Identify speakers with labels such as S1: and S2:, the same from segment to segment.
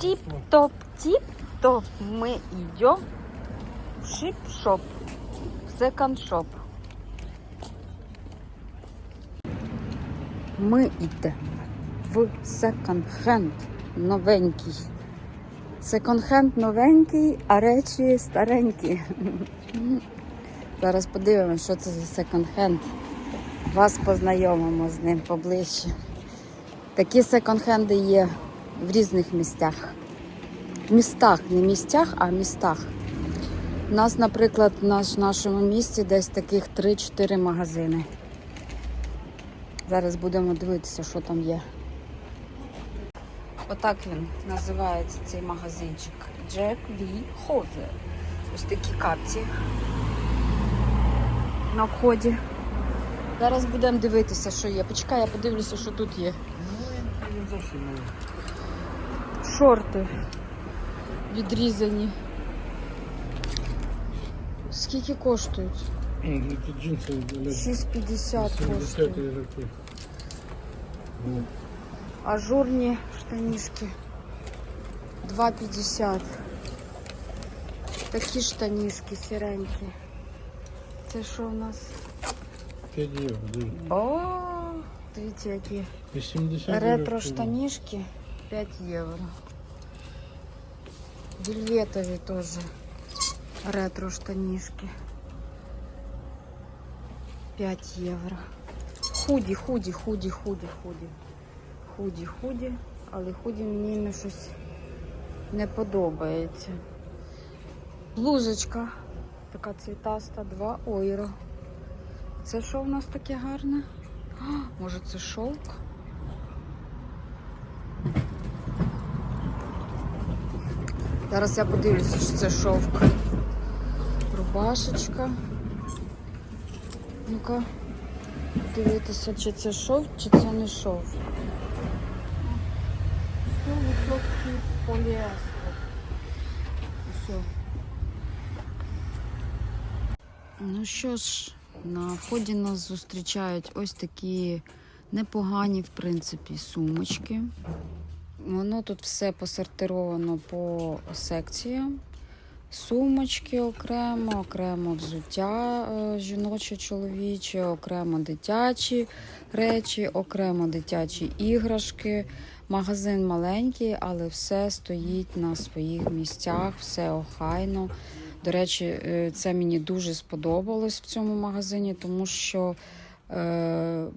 S1: Тип-топ, тип-топ. Мы идем в шип-шоп. в Секонд-шоп. Ми йдемо в секонд-хенд новенький. Секонд-хенд новенький, а речі старенькі. Зараз подивимося, що це за секонд-хенд. Вас познайомимо з ним поближче. Такі секонд-хенди є в різних місцях. Містах, не місцях, а містах. У нас, наприклад, в наш, нашому місті десь таких 3-4 магазини. Зараз будемо дивитися, що там є. Отак він називається цей магазинчик. Джек Ві Хозе. Ось такі капці на вході. Зараз будемо дивитися, що є. Почекай, я подивлюся, що тут є.
S2: Він зовсім не.
S1: Шорти відрізані. Скільки коштують?
S2: Ну, Тут джинси лежать
S1: 6,50
S2: 70
S1: коштують.
S2: роки. Ну,
S1: Ажурні штанішки 2,50. Такі штанішки сіренькі. Це що у нас?
S2: 5 євро, диви.
S1: О, дивіться, які
S2: 80
S1: ретро
S2: євро.
S1: штанішки 5 євро. Вельветові теж ретро штанішки 5 євро. Худі, худі, худі, худі, худі. Худі, худі, але худі мені не щось не подобається. Блузочка така цвітаста, 2 євро. Це що в нас таке гарне? А, може це шовк? Зараз я подивлюся, що це шовк. Рубашечка. Ну-ка, дивитися, чи це шовк, чи це не шовк. 100% поліестер. Все. Ну що ж, на вході нас зустрічають ось такі непогані, в принципі, сумочки. Воно тут все посортировано по секціям. Сумочки окремо, окремо взуття е, жіноче, чоловіче, окремо дитячі речі, окремо дитячі іграшки. Магазин маленький, але все стоїть на своїх місцях, все охайно. До речі, е, це мені дуже сподобалось в цьому магазині, тому що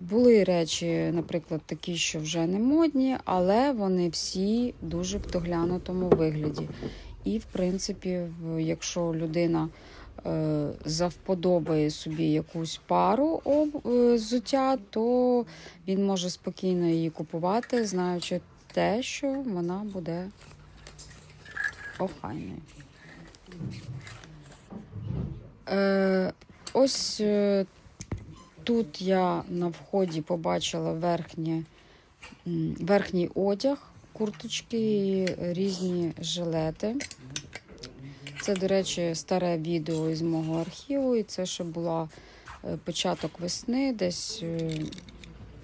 S1: були речі, наприклад, такі, що вже не модні, але вони всі дуже в доглянутому вигляді. І, в принципі, якщо людина е, завподобає собі якусь пару е, взуття, то він може спокійно її купувати, знаючи те, що вона буде охайною. Е, ось е, тут я на вході побачила верхнє, м, верхній одяг, курточки різні жилети. Це, до речі, старе відео із мого архіву, і це ще була е, початок весни, десь е,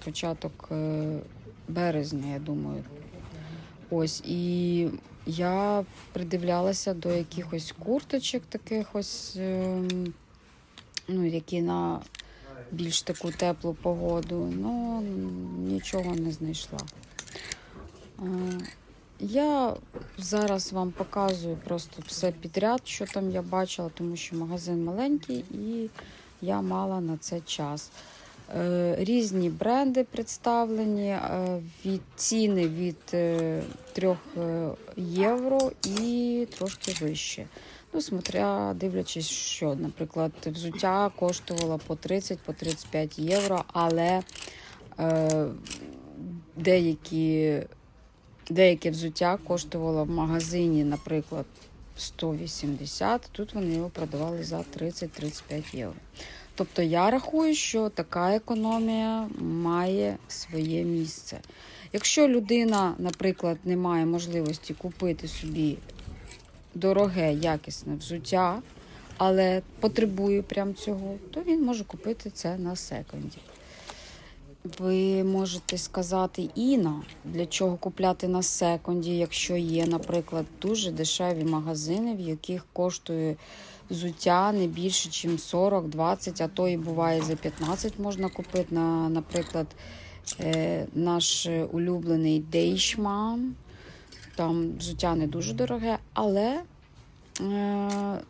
S1: початок е, березня, я думаю. Ось, і я придивлялася до якихось курточок, таких ось, ем, ну, які на більш таку теплу погоду. Ну, нічого не знайшла. Е, Я зараз вам показую просто все підряд, що там я бачила, тому що магазин маленький і я мала на це час. Е, Різні бренди представлені, е, від ціни від е, 3 євро і трошки вище. Ну, смотря дивлячись, що, наприклад, взуття коштувало по 30 по 35 євро, але е, деякі, деяке взуття коштувало в магазині, наприклад, 180, тут вони його продавали за 30-35 євро. Тобто я рахую, що така економія має своє місце. Якщо людина, наприклад, не має можливості купити собі дороге, якісне взуття, але потребує прям цього, то він може купити це на секонді. Ви можете сказати Іна, для чого купляти на секонді, якщо є, наприклад, дуже дешеві магазини, в яких коштує взуття не більше, ніж 40, 20, а то і буває за 15 можна купити. На, наприклад, е, наш улюблений Дейшман. Там взуття не дуже дороге, але е,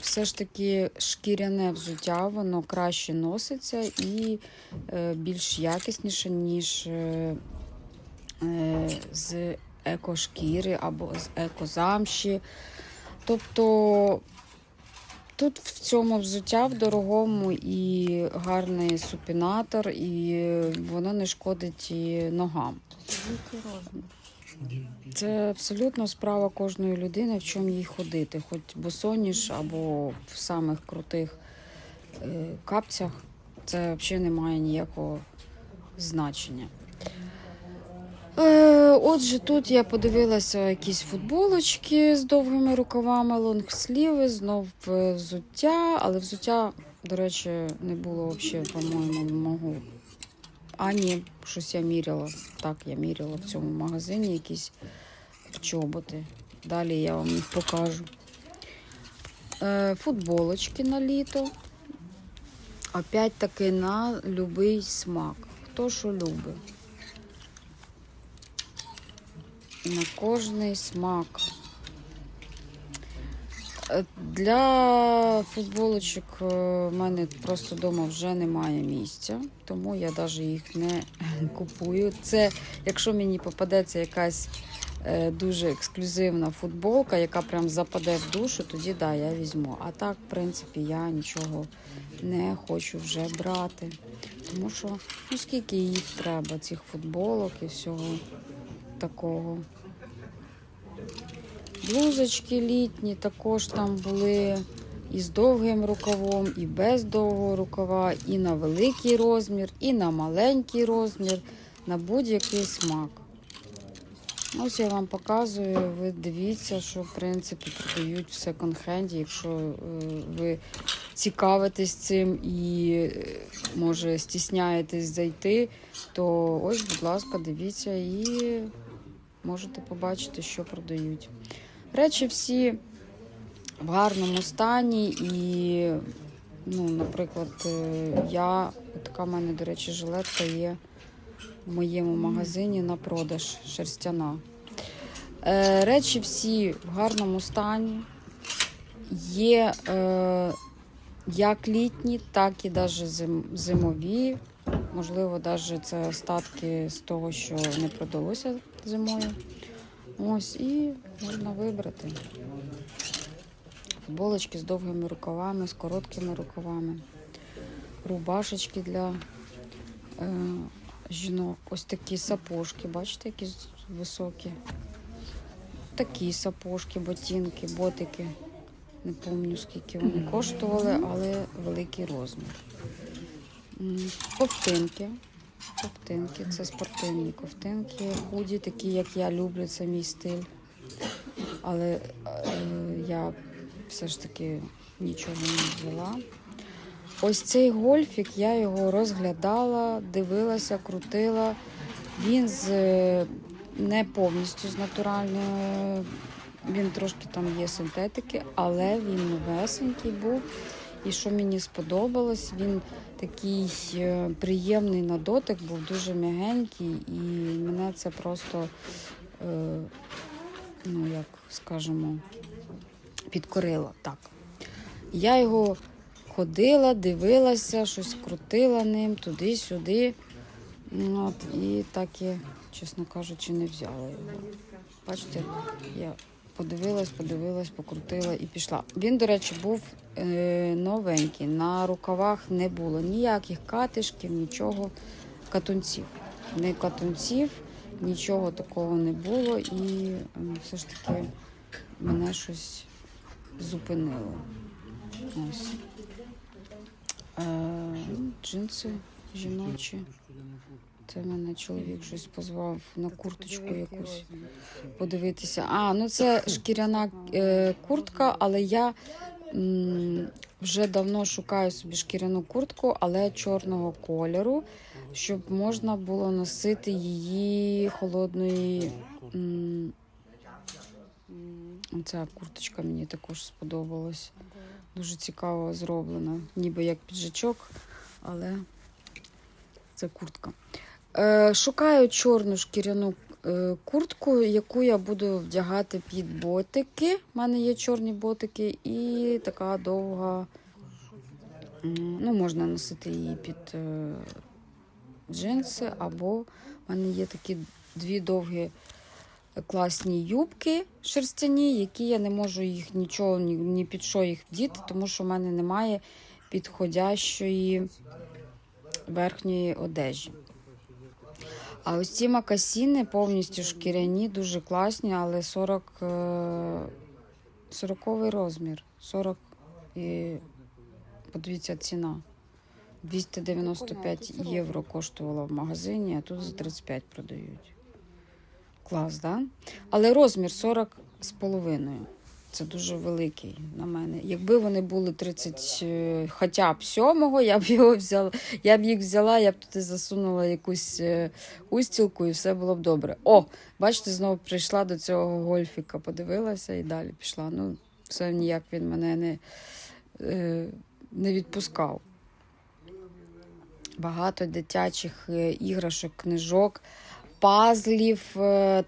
S1: все ж таки шкіряне взуття, воно краще носиться і е, більш якісніше, ніж е, е, з екошкіри або з екозамші. Тобто тут в цьому взуття в дорогому і гарний супінатор, і воно не шкодить і ногам. Це абсолютно справа кожної людини, в чому їй ходити, хоч босоніж або в самих крутих е, капцях. Це взагалі не має ніякого значення. Е, отже, тут я подивилася якісь футболочки з довгими рукавами, лонгсліви, знов е, взуття, але взуття, до речі, не було взагалі, по-моєму, мого. А, ні, щось я міряла. Так, я міряла в цьому магазині якісь чоботи. Далі я вам їх покажу. Е, футболочки на літо. Опять таки на любий смак. Хто що любить. На кожний смак. Е, Для футболочок е, в мене просто вдома вже немає місця, тому я навіть їх не купую. Це, якщо мені попадеться якась е, дуже ексклюзивна футболка, яка прям западе в душу, тоді да, я візьму. А так, в принципі, я нічого не хочу вже брати. Тому що ну скільки їх треба, цих футболок і всього такого. Блузочки літні також там були і з довгим рукавом, і без довгого рукава, і на великий розмір, і на маленький розмір, на будь-який смак. Ось я вам показую, ви дивіться, що в принципі продають в секонд-хенді, якщо е, ви цікавитесь цим і, е, може, стісняєтесь зайти, то ось, будь ласка, дивіться і можете побачити, що продають. Речі всі в гарному стані, і, ну, наприклад, е, я, така в мене, до речі, жилетка є в моєму магазині на продаж шерстяна. Е, Речі всі в гарному стані. Є е, як літні, так і навіть зимові. Можливо, навіть це остатки з того, що не продалося зимою. Ось і можна вибрати. Футболочки з довгими рукавами, з короткими рукавами, рубашечки для е, жінок. Ось такі сапожки, бачите, які високі. Такі сапожки, ботинки, ботики. Не пам'ятаю, скільки вони коштували, але великий розмір. Ковтинки. Ковтинки, це спортивні ковтинки, худі, такі, як я люблю, це мій стиль. Але е, я все ж таки нічого не взяла. Ось цей гольфік, я його розглядала, дивилася, крутила. Він з е, не повністю з натуральної, він трошки там є синтетики, але він новесенький був. І що мені сподобалось, він такий е, приємний на дотик, був дуже м'ягенький, і мене це просто, е, ну як скажемо, підкорило. Так. Я його ходила, дивилася, щось крутила ним туди-сюди. Ну, От, і так і, чесно кажучи, не взяла його. Бачите, я подивилась, подивилась, покрутила і пішла. Він, до речі, був е, новенький. На рукавах не було ніяких катишків, нічого, катунців. Не катунців, нічого такого не було. І е, все ж таки мене щось зупинило. Ось. Е, джинси жіночі. Це мене чоловік щось позвав на курточку якусь подивитися. А, ну це шкіряна е, куртка, але я м, вже давно шукаю собі шкіряну куртку, але чорного кольору. щоб можна було носити її холодної. м, Оця курточка мені також сподобалась. Дуже цікаво зроблена. Ніби як піджачок, але це куртка. Е, шукаю чорну шкіряну е, куртку, яку я буду вдягати під ботики. У мене є чорні ботики, і така довга. Ну, можна носити її під е, джинси, або в мене є такі дві довгі класні юбки шерстяні, які я не можу їх нічого, ні, під що їх вдіти, тому що в мене немає підходящої верхньої одежі. А ось ці макасіни повністю шкіряні, дуже класні, але 40, е, 40 розмір. 40 і подивіться ціна. 295 євро коштувала в магазині, а тут за 35 продають. Клас, да? Але розмір 40 з половиною. Це дуже великий на мене. Якби вони були 30 е, хоча б сьомого, я б його взяла. Я б їх взяла, я б туди засунула якусь е, устілку і все було б добре. О, бачите, знову прийшла до цього гольфіка, подивилася і далі пішла. Ну, все ніяк він мене не, е, не відпускав. Багато дитячих іграшок, книжок, пазлів,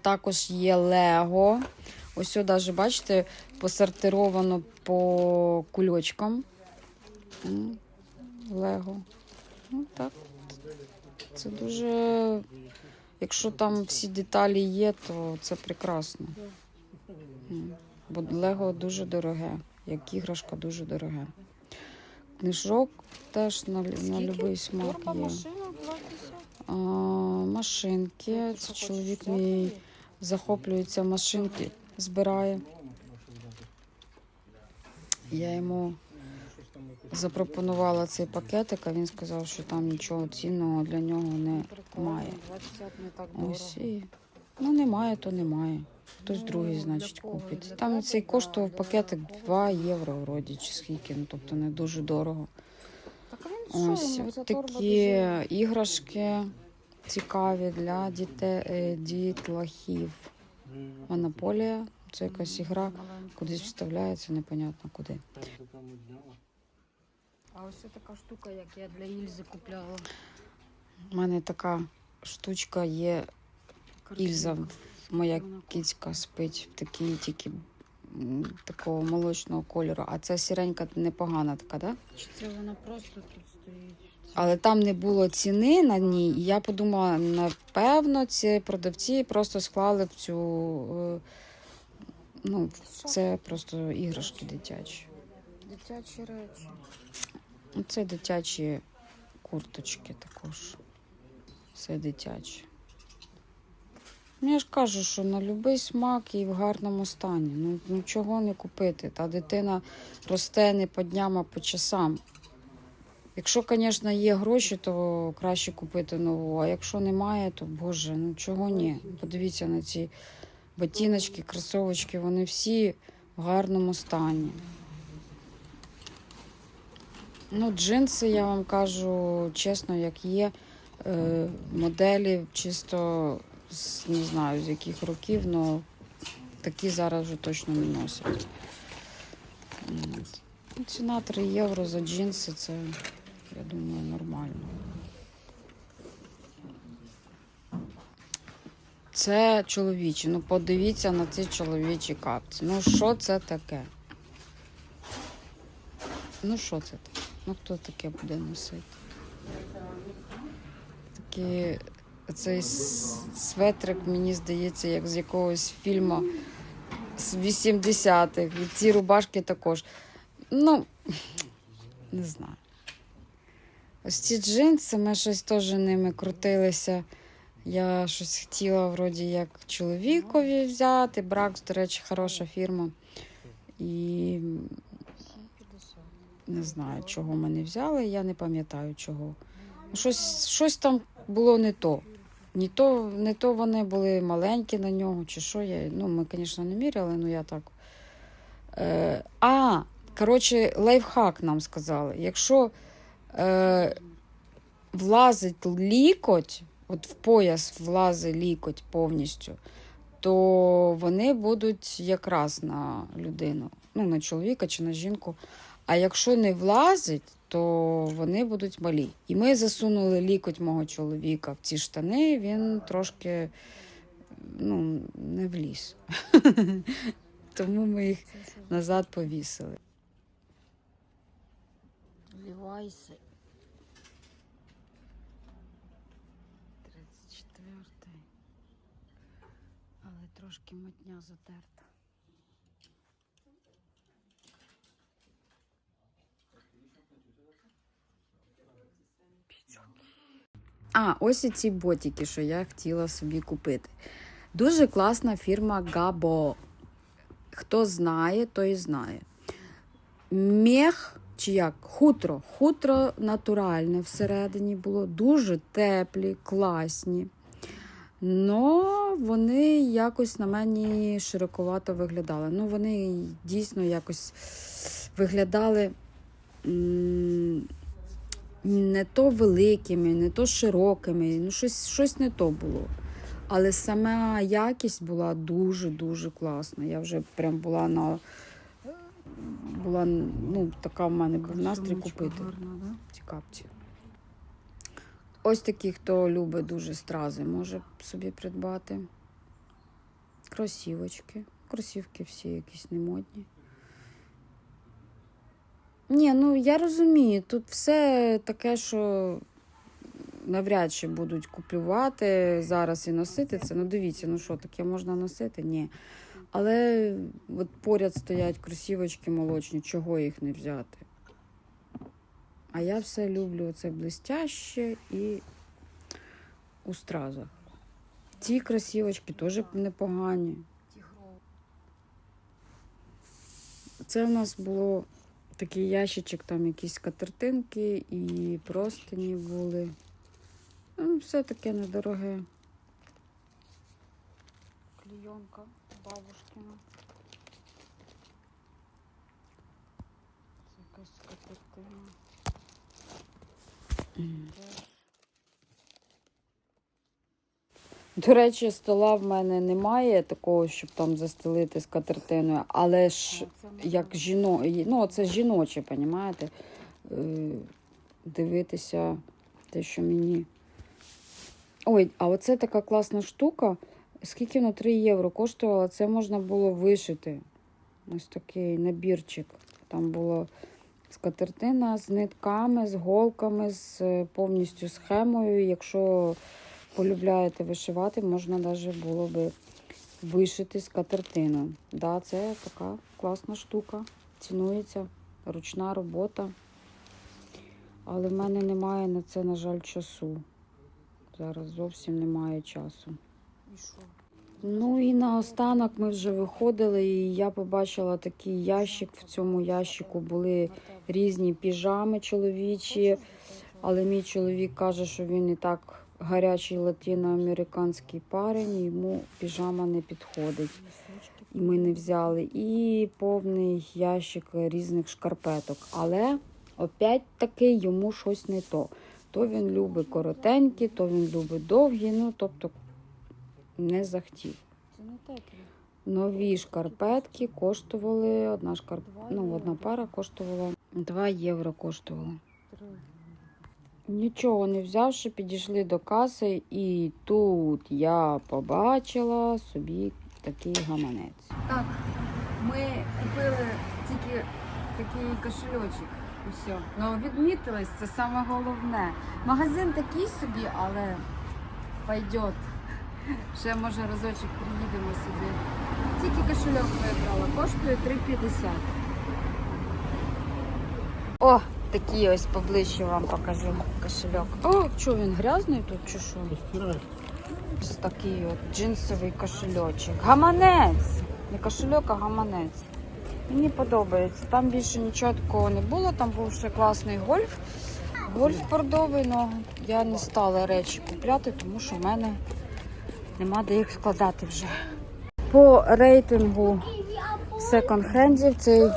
S1: також є Лего. Ось навіть, бачите, посортировано по кульочкам. Лего. Ну, так. Це дуже. Якщо там всі деталі є, то це прекрасно. Бо Лего дуже дороге, як іграшка дуже дороге. Книжок теж на, на будь-який смак є.
S3: машина 20.
S1: А, машинки. Це чоловік мій захоплюється машинки, збирає. Я йому запропонувала цей пакетик, а він сказав, що там нічого цінного для нього не має.
S3: 20 не так
S1: Ось і ну немає, то немає. Хтось другий, значить, купить. Там цей коштував пакетик 2 євро вроді, чи скільки, ну тобто не дуже дорого. Ось такі іграшки цікаві для дітей, е, дітлахів. Монополія це якась ігра, кудись вставляється, непонятно куди.
S3: А ось така штука, як я для Ільзи купляла.
S1: У мене така штучка є. Ільза, моя кіцька спить в такій тільки такого молочного кольору. А ця сіренька непогана така, да?
S3: Чи це вона просто тут стоїть?
S1: Але там не було ціни на ній, і я подумала, напевно, ці продавці просто склали в цю. е, Ну, це просто іграшки дитячі.
S3: Дитячі речі.
S1: Ну, Це дитячі курточки також. Все дитяче. Ну, Я ж кажу, що на будь-який смак і в гарному стані. Ну, ну чого не купити? Та дитина росте не по дням, а по часам. Якщо, звісно, є гроші, то краще купити нову. А якщо немає, то боже, ну чого ні? Подивіться на ці ботиночки, кросовочки, вони всі в гарному стані. Ну, джинси, я вам кажу чесно, як є. Е, моделі чисто з, не знаю з яких років, але такі зараз вже точно не носять. Ну, Ціна 3 євро за джинси, це, я думаю, нормально. Це чоловічі. Ну, подивіться на ці чоловічі капці. Ну, що це таке? Ну, що це таке? Ну, хто таке буде носити? Такі, цей светрик, мені здається, як з якогось фільму з 80-х. І ці рубашки також. Ну, не знаю. Ось ці джинси, ми щось теж ними крутилися. Я щось хотіла, вроді, як чоловікові взяти. Бракс, до речі, хороша фірма. І не знаю, чого ми не взяли, я не пам'ятаю чого. Щось, щось там було не то. Не то, не то вони були маленькі на нього, чи що я. Ну, ми, звісно, не міряли, ну я так. Е, а, коротше, лайфхак нам сказали. Якщо е, влазить лікоть, от в пояс влазить лікоть повністю, то вони будуть якраз на людину, ну, на чоловіка чи на жінку. А якщо не влазить, то вони будуть малі. І ми засунули лікоть мого чоловіка в ці штани, він трошки ну, не вліз. Тому ми їх назад повісили.
S3: Лівайся. 34. Але трошки мотня затерта.
S1: А, ось і ці ботики, що я хотіла собі купити. Дуже класна фірма Габо. Хто знає, той знає. Мех, чи як, хутро. Хутро натуральне всередині було. Дуже теплі, класні. Но вони якось на мені широковато виглядали. Ну, вони дійсно якось виглядали. не то великими, не то широкими, ну щось, щось не то було. Але сама якість була дуже-дуже класна. Я вже прям була на була, ну, така в мене був настрій купити ці капці. Ось такі, хто любить дуже стрази, може собі придбати. Кросівочки. Кросівки всі якісь немодні. Ні, ну я розумію, тут все таке, що навряд чи будуть купувати зараз і носити це. Ну дивіться, ну що, таке можна носити? Ні. Але от поряд стоять кросівочки молочні, чого їх не взяти? А я все люблю це блистяще і у стразах. Ці кросівочки теж непогані. Це у нас було такий ящичок, там якісь катертинки і простині були. Ну, все таке недороге.
S3: Клейонка бабушкина. Це якась скатертина.
S1: До речі, стола в мене немає такого, щоб там застелити з катертиною, але ж як жіно... ну, це жіноче, понімаєте? Е, Дивитися те, що мені. Ой, а оце така класна штука. Скільки воно 3 євро коштувало, це можна було вишити. Ось такий набірчик. Там було скатертина з нитками, з голками, з е, повністю схемою. Якщо полюбляєте вишивати, можна навіть було би вишити скатертину. Да, це така класна штука. Цінується ручна робота. Але в мене немає на це, на жаль, часу. Зараз зовсім немає часу.
S3: І що?
S1: Ну і наостанок ми вже виходили, і я побачила такий ящик. В цьому ящику були різні піжами чоловічі. Але мій чоловік каже, що він і так гарячий латиноамериканський парень, йому піжама не підходить. І ми не взяли. І повний ящик різних шкарпеток. Але опять таки йому щось не то. То він любить коротенькі, то він любить довгі, ну тобто не захотів. Нові шкарпетки коштували, одна шкарп... Ну, одна пара коштувала 2 євро коштувала. Нічого не взявши, підійшли до каси, і тут я побачила собі такий гаманець.
S3: Так, ми купили тільки такий кошельочок. Усе. Ну, відмітились, це саме головне. Магазин такий собі, але пойдет. Ще може разочок приїдемо сюди. Тільки кошельок вибрала, коштує 3,50.
S1: О, такий ось поближче вам покажу кошельок. О, що він грязний тут чи що? Ось такий от джинсовий кошельочок. Гаманець. Не кошельок, а гаманець. Мені подобається. Там більше нічого такого не було. Там був ще класний гольф. Гольф бордовий, але я не стала речі купляти, тому що в мене нема де їх складати вже. По рейтингу секонд-хендів цей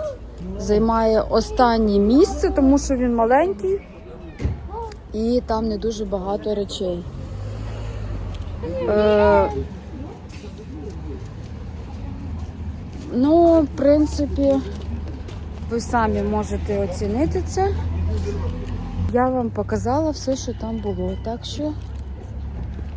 S1: займає останнє місце, тому що він маленький і там не дуже багато речей. Е, ну, в принципі, ви самі можете оцінити це. Я вам показала все, що там було. Так що